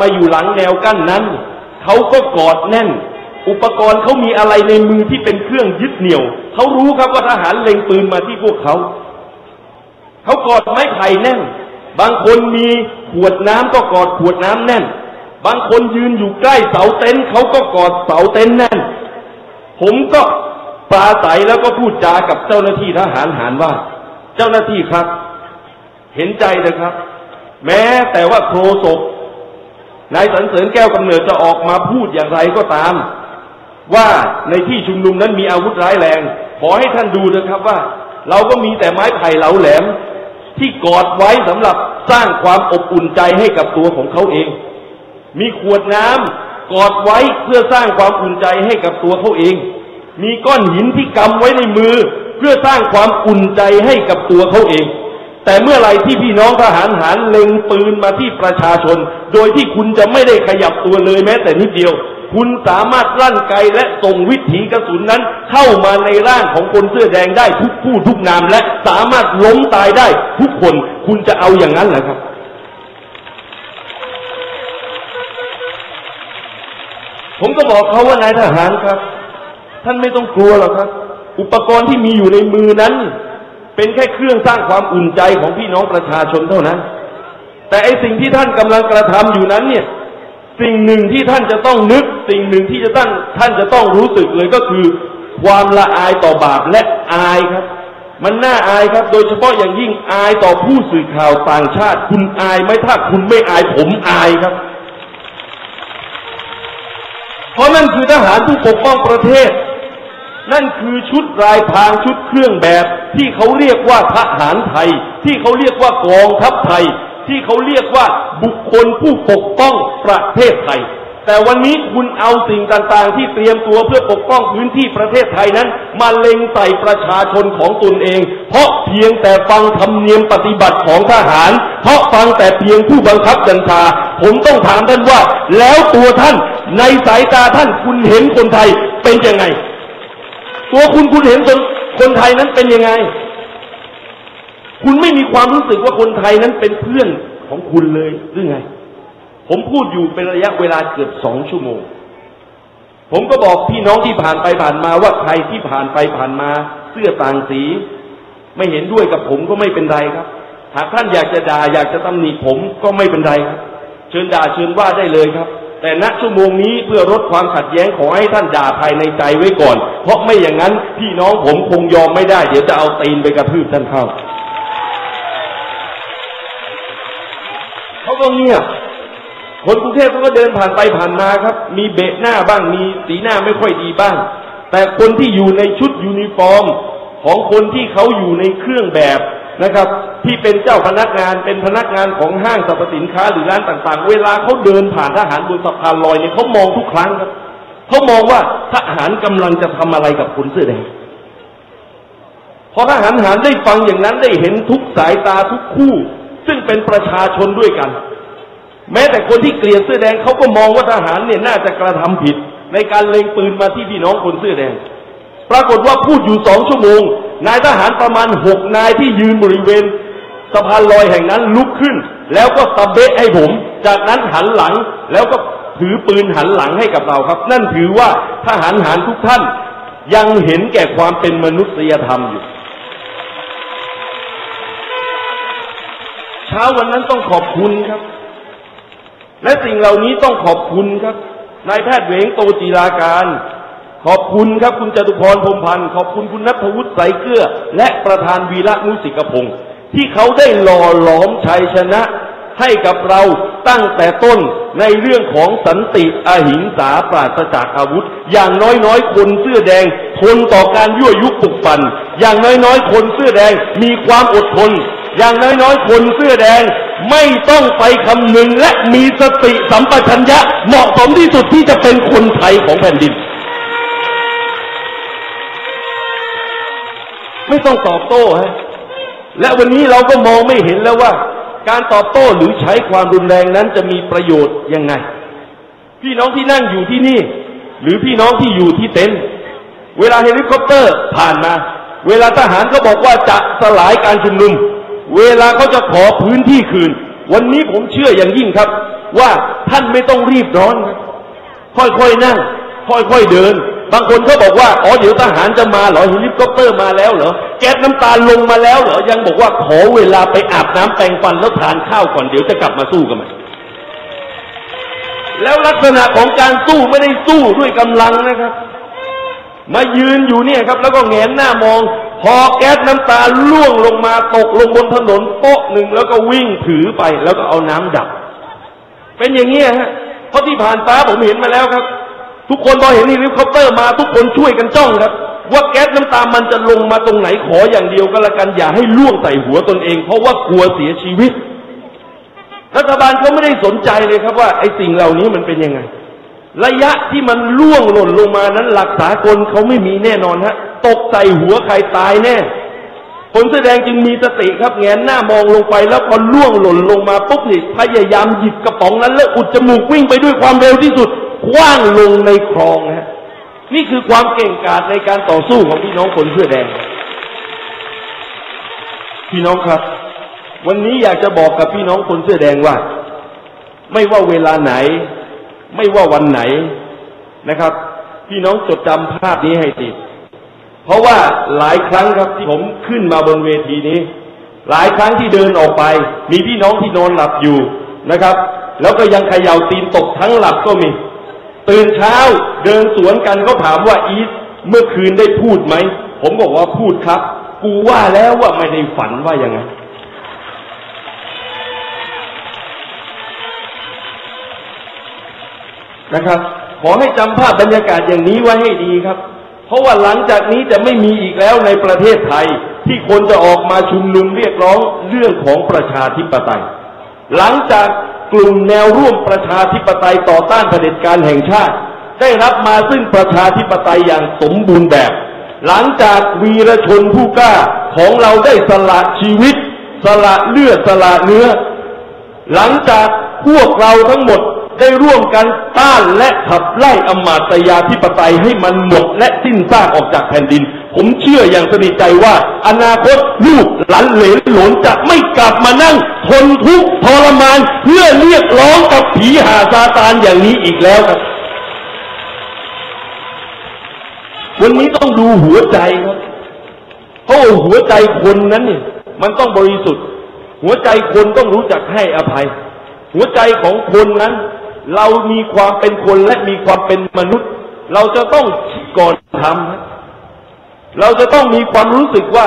มาอยู่หลังแนวกั้นนั้น เขาก็กอดแน่น อุปกรณ์เขามีอะไรในมือที่เป็นเครื่องยึดเหนี่ยว เขารู้ครับว่าทหารเล็งปืนมาที่พวกเขา เขากอดไม้ไผ่แน่น บางคนมีขวดน้ำก็กอดขวดน้ำแน่น บางคนยืนอยู่ใกล้เสาเต็นท์เขาก็กอดเสาเต็นท์แน่น ผมก็ปราศัยแล้วก็พูดจากับเจ้าหน้าที่ทหารหารว่า เจ้าหน้าที่ครับ เห็นใจนะครับ แม้แต่ว่าโครศก นายสันเสริญแก้วกำเนิดจะออกมาพูดอย่างไรก็ตาม ว่าในที่ชุมนุมนั้นมีอาวุธร้ายแรง ขอให้ท่านดูนะครับว่า เราก็มีแต่ไม้ไผ่เหลาแหลม ที่กอดไว้สำหรับสร้างความอบอุ่นใจให้กับตัวของเขาเอง มีขวดน้ำกอดไว้เพื่อสร้างความอุ่นใจให้กับตัวเขาเอง มีก้อนหินที่กำไว้ในมือ เพื่อสร้างความอุ่นใจให้กับตัวเขาเอง แต่เมื่อไรที่พี่น้องทหารหารเล็งปืนมาที่ประชาชน โดยที่คุณจะไม่ได้ขยับตัวเลยแม้แต่นิดเดียว คุณสามารถลั่นไกและส่งวิถีกระสุนนั้น เข้ามาในร่างของคนเสื้อแดงได้ทุกผู้ทุกนามและสามารถล้มตายได้ทุกคน คุณจะเอาอย่างนั้นเหรอครับผมก็บอกเขาว่านายทหารครับ ท่านไม่ต้องกลัวหรอกครับ อุปกรณ์ที่มีอยู่ในมือนั้น เป็นแค่เครื่องสร้างความอุ่นใจของพี่น้องประชาชนเท่านั้น แต่ไอสิ่งที่ท่านกำลังกระทำอยู่นั้นเนี่ย สิ่งหนึ่งที่ท่านจะต้องนึก สิ่งหนึ่งที่จะตั้งท่านจะต้องรู้สึกเลยก็คือ ความละอายต่อบาปและอายครับ มันน่าอายครับ โดยเฉพาะอย่างยิ่งอายต่อผู้สื่อข่าวต่างชาติ คุณอายไหมถ้าคุณไม่อายผมอายครับ เพราะนั่นคือทหารผู้ปกป้องประเทศ นั่นคือชุดรายพางชุดเครื่องแบบ ที่เขาเรียกว่าทหารไทย ที่เขาเรียกว่ากองทัพไทย ที่เขาเรียกว่าบุคคลผู้ปกป้องประเทศไทย แต่วันนี้คุณเอาสิ่งต่างๆ ที่เตรียมตัวเพื่อปกป้องพื้นที่ประเทศไทยนั้น มาเล็งใส่ประชาชนของตนเอง เพราะเพียงแต่ฟังธรรมเนียมปฏิบัติของทหาร เพราะฟังแต่เพียงผู้บังคับบัญชา ผมต้องถามท่านว่า แล้วตัวท่านในสายตาท่านคุณเห็นคนไทยเป็นยังไง ตัวคุณคุณเห็นคนคนไทยนั้นเป็นยังไง คุณไม่มีความรู้สึกว่าคนไทยนั้นเป็นเพื่อนของคุณเลยหรือไง ผมพูดอยู่เป็นระยะเวลาเกือบสองชั่วโมง ผมก็บอกพี่น้องที่ผ่านไปผ่านมาว่าใครที่ผ่านไปผ่านมา เสื้อต่างสี ไม่เห็นด้วยกับผมก็ไม่เป็นไรครับ หากท่านอยากจะด่าอยากจะตำหนิผมก็ไม่เป็นไรครับ เชิญด่าเชิญว่าได้เลยครับ แต่ณชั่วโมงนี้เพื่อลดความขัดแย้งขอให้ท่านด่าภายในใจไว้ก่อน เพราะไม่อย่างนั้นพี่น้องผมคงยอมไม่ได้ เดี๋ยวจะเอาตีนไปกระทืบท่านเข้าเขาก็เงียบคนกรุงเทพเขาก็เดินผ่านไปผ่านมาครับ มีเบะหน้าบ้างมีสีหน้าไม่ค่อยดีบ้าง แต่คนที่อยู่ในชุดยูนิฟอร์ม ของคนที่เขาอยู่ในเครื่องแบบ นะครับ ที่เป็นเจ้าพนักงานเป็นพนักงานของห้างสรรพสินค้าหรือร้านต่าง ๆ เวลาเขาเดินผ่านทหารบนสะพานลอยเนี่ยเขามองทุกครั้งครับเขามองว่าทหารกำลังจะทำอะไรกับคนเสื้อแดงพอทหารหารได้ฟังอย่างนั้นได้เห็นทุกสายตาทุกคู่ ซึ่งเป็นประชาชนด้วยกัน แม้แต่คนที่เกลียดเสื้อแดงเขาก็มองว่าทหารเนี่ยน่าจะกระทำผิด ในการเล็งปืนมาที่พี่น้องคนเสื้อแดง ปรากฏว่าพูดอยู่สองชั่วโมง นายทหารประมาณหกนายที่ยืนบริเวณสะพานลอยแห่งนั้นลุกขึ้น แล้วก็ตะเบะให้ผม จากนั้นหันหลังแล้วก็ถือปืนหันหลังให้กับเราครับ นั่นถือว่าทหารหารทุกท่านยังเห็นแก่ความเป็นมนุษยธรรมอยู่ เช้าวันนั้นต้องขอบคุณครับ และสิ่งเหล่านี้ต้องขอบคุณครับนายแพทย์เวงโตจีราการ ขอบคุณครับคุณจตุพรพรมพันธ์ขอบคุณคุณนัทวุฒิใสเกลือ และประธานวีระมุสิกพงศ์ที่เขาได้หล่อหลอมชัยชนะ ให้กับเราตั้งแต่ต้นในเรื่องของสันติอหิงสาปราศจากอาวุธ อย่างน้อยๆ คนเสื้อแดงทนต่อการยั่วยุปลุกปั่นอย่างน้อยๆ คนเสื้อแดงมีความอดทน อย่างน้อยๆ คนเสื้อแดงไม่ต้องไปคำนึงและมีสติสัมปชัญญะเหมาะสมที่สุดที่จะเป็นคนไทยของแผ่นดิน ไม่ต้องตอบโต้ฮะและวันนี้เราก็มองไม่เห็นแล้วว่า การตอบโต้หรือใช้ความรุนแรงนั้นจะมีประโยชน์ยังไง พี่น้องที่นั่งอยู่ที่นี่ หรือพี่น้องที่อยู่ที่เต็นท์เวลาเฮลิคอปเตอร์ผ่านมา เวลาทหารเขาบอกว่าจะสลายการชุมนุม เวลาเขาจะขอพื้นที่คืน วันนี้ผมเชื่ออย่างยิ่งครับ ว่าท่านไม่ต้องรีบร้อน ค่อยๆนั่ง ค่อยๆเดิน บางคนเขาบอกว่าอ๋อเดี๋ยวทหารจะมาเหรอเฮลิคอปเตอร์มาแล้วเหรอแก๊สน้ำตาลงมาแล้วเหรอยังบอกว่าขอเวลาไปอาบน้ำแปรงฟันแล้วทานข้าวก่อนเดี๋ยวจะกลับมาสู้กันใหม่แล้วลักษณะของการสู้ไม่ได้สู้ด้วยกำลังนะครับ มายืนอยู่เนี่ยครับ แล้วก็แงนหน้ามอง พอแก๊สน้ำตาล่วงลงมาตกลงบนถนนโป๊ะหนึ่งแล้วก็วิ่งถือไปแล้วก็เอาน้ำดับ เป็นอย่างนี้ยฮะเพราะที่ผ่านฟ้าผมเห็นมาแล้วครับ ทุกคนพอเห็นเฮลิคอปเตอร์มาทุกคนช่วยกันจ้องครับ ว่าแก๊สน้ำตามันจะลงมาตรงไหนขออย่างเดียวก็แล้วกันอย่าให้ล่วงใส่หัวตนเอง เพราะว่ากลัวเสียชีวิต รัฐบาลเขาไม่ได้สนใจเลยครับว่าไอ้สิ่งเหล่านี้มันเป็นยังไง ระยะที่มันล่วงหล่นลงมานั้นหลักสากลเขาไม่มีแน่นอนฮะตกใส่หัวใครตายแน่คนแสดงจึงมีสติครับแงนหน้ามองลงไปแล้วพอล่วงหล่นลงมาปุ๊บนี่พยายามหยิบกระป๋องนั้นแล้วอุดจมูกวิ่งไปด้วยความเร็วที่สุด ว้างลงในคลองฮะนี่คือความเก่งกาจในการต่อสู้ของพี่น้องคนเสื้อแดง พี่น้องครับ วันนี้อยากจะบอกกับพี่น้องคนเสื้อแดงว่า ไม่ว่าเวลาไหน ไม่ว่าวันไหนนะครับ พี่น้องจดจำภาพนี้ให้ดีเพราะว่าหลายครั้งครับที่ผมขึ้นมาบนเวทีนี้ หลายครั้งที่เดินออกไป มีพี่น้องที่นอนหลับอยู่นะครับ แล้วก็ยังเขย่าตีนตกทั้งหลับก็มี ตื่นเช้าเดินสวนกันเขาถามว่าอีทเมื่อคืนได้พูดไหม ผมบอกว่าพูดครับ กูว่าแล้วว่าไม่ได้ฝันว่ายังไง นะครับ ขอให้จำภาพบรรยากาศอย่างนี้ไว้ให้ดีครับ เพราะว่าหลังจากนี้จะไม่มีอีกแล้วในประเทศไทย ที่คนจะออกมาชุมนุมเรียกร้องเรื่องของประชาธิปไตย หลังจาก กลุ่มแนวร่วมประชาธิปไตยต่อต้านเผด็จการแห่งชาติ ได้รับมาซึ่งประชาธิปไตยอย่างสมบูรณ์แบบ หลังจากวีรชนผู้กล้าของเราได้สละชีวิต สละเลือดสละเนื้อ หลังจากพวกเราทั้งหมดได้ร่วมกันต้านและขับไล่อมาตยาธิปไตยให้มันหมดและสิ้นซากออกจากแผ่นดิน ผมเชื่ออย่างสนิทใจว่า อนาคตลูกหลานเหลนหลนจะไม่กลับมานั่ง ทนทุกข์ทรมาน เพื่อเรียกร้องกับผีหาซาตานอย่างนี้อีกแล้วครับ วันนี้ต้องดูหัวใจครับเพราะหัวใจคนนั้นเนี่ย มันต้องบริสุทธิ์ หัวใจคนต้องรู้จักให้อภัย หัวใจของคนนั้น เรามีความเป็นคนและมีความเป็นมนุษย์ เราจะต้องก่อนทำนะ เราจะต้องมีความรู้สึกว่า